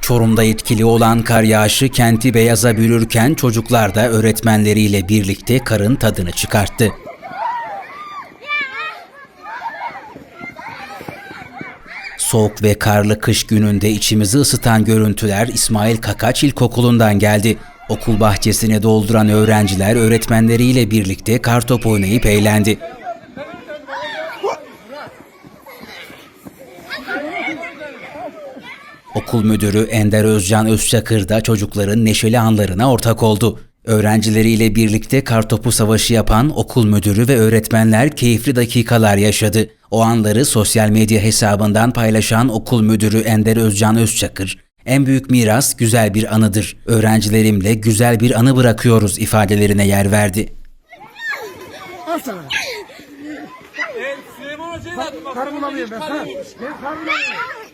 Çorum'da etkili olan kar yağışı kenti beyaza bürürken çocuklar da öğretmenleriyle birlikte karın tadını çıkarttı. Soğuk ve karlı kış gününde içimizi ısıtan görüntüler İsmail Kakaç İlkokulu'ndan geldi. Okul bahçesini dolduran öğrenciler öğretmenleriyle birlikte kartop oynayıp eğlendi. Okul müdürü Ender Özcan Özçakır da çocukların neşeli anlarına ortak oldu. Öğrencileriyle birlikte kartopu savaşı yapan okul müdürü ve öğretmenler keyifli dakikalar yaşadı. O anları sosyal medya hesabından paylaşan okul müdürü Ender Özcan Özçakır, en büyük miras güzel bir anıdır. Öğrencilerimle güzel bir anı bırakıyoruz ifadelerine yer verdi. Kar bulamıyorum. Ben kar bulamıyorum.